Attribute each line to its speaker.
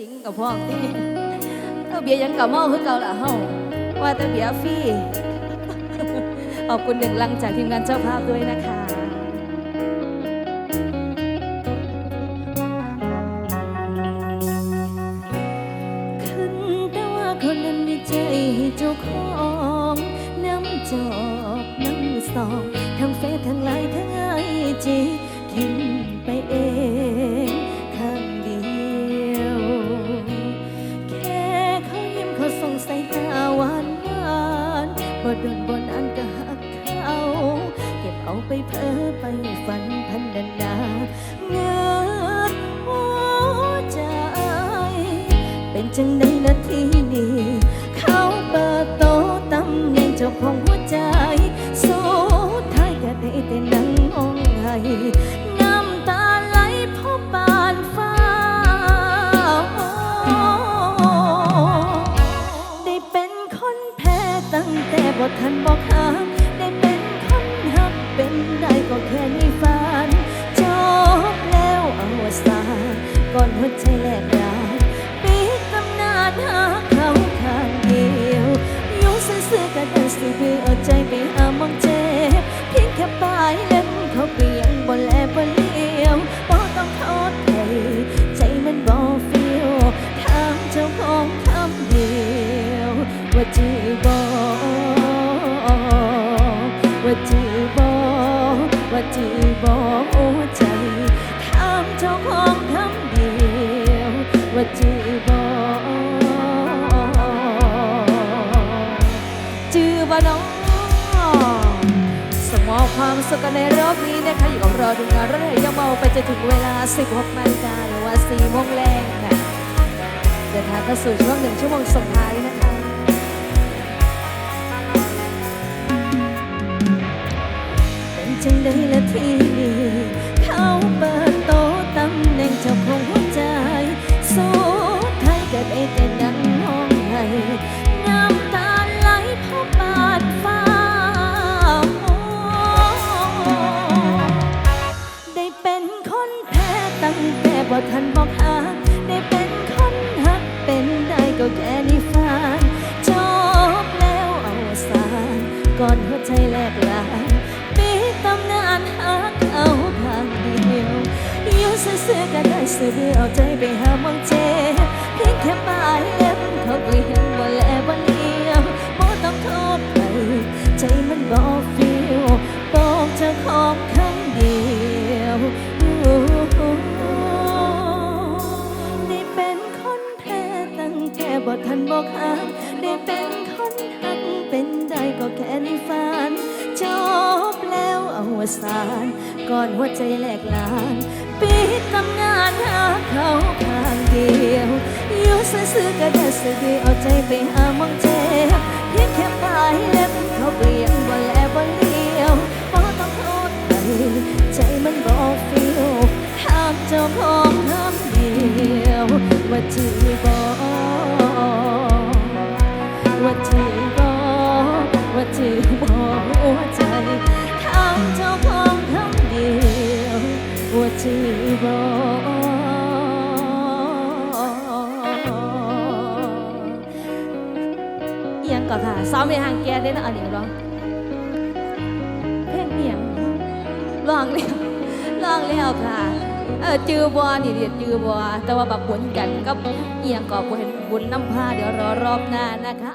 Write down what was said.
Speaker 1: สิงกับพร้อที่เอาเบียยังกับเมาคือเก่าละเฮาว่าแต่เบียฟรีขอบคุณหนึ่งลังจากทีมงานเจ้าภาพด้วยนะคะขึ้นแต่ว่าคนนั้นมีใจให้เจ้าของน้ำจอกน้ำสองทั้งเฟซทั้งไลน์ทั้งไอจีทิ้ง เก็บเอาไปเพ้อไปฝันพันนานาเงินหัวใจ เป็นจังในนาทีนี้ เขาเปิดโตะตำแหน่งเจ้าของหัวใจสุดท้ายก็ได้แต่นั่งมองไห้น้ำตาไหลเพราะปานฟ้า ได้เป็นคนแพ้ตั้งแต่บ่ทันบอกหาได้เป็น ก่อนหัวใจแหลกรานปิดตำนานหาเขาข้างเดียวยู่งซื่อๆก็ได้สิเบื่อเอาใจไปหามองเจ็บเพียงแค่ปลายเล็บเขาเปลี่ยนบ่แลบ่เลี้ยวบ่ต้องโทษใครใจมันบ่ฟีลถามเจ้าของคำเดียวว่าจือบ่ว่าจือบ่ว่าจื ความสุขในรอบนี้นะคะอยู่กับเราดูงานรถแห่ยังเมาไปจนถึงเวลา 16นาฬิกาหรือว่า4โมงแรงค่ะเดินทางเข้าสู่ช่วงหนึ่งชั่วโมงสุดท้ายนะคะเป็นจังได้ละทีนี้เขาเปิดโตะตำแหน่งเจ้าของหัวใจสุดท้ายก็ได้แต่นั่งห้องไห้ ซื่อก็ได้สื่อเดียวใจไปหามองเจเพียงแค่ปลายเล็บเขาก็ยังบ่าแลบ่เลี้ยวบ่ต้องโทษใครใจมันบ่ฟีลบอกเจ้าของคำเดียวได้เป็นคนแพ้ตั้งแต่บ่ทันบอกหาได้เป็นคนหักเป็นได้ก็แค่ในฝันจบแล้วอวสานก่อนหัวใจแหลกลาน ปีทำงานหาเขาข้างเดียวอยู่ซื่อๆก็ได้สื่อเดียเอาใจไปหามองเจ็บเพียงแค่ปลายเล็บเขาเปลี่ยนบ่แลบ่เลี้ยวบ่ต้องโทษใครใจมันบ่ฟีลหากเจ้าของคำเดียวว่าที่บ่ ว่าจือบอียงก่อนค่ะซ้อมในทางแกได้นะอันนี้ร้องเพลงเอียงลองแล้วลองแล้วค่ะเออจือบอนี่เดียจือบอแต่ว่าแบบบุญกันก็เอียงก็บุญบุญน้ำผ้าเดี๋ยวรอรอบหน้านะคะ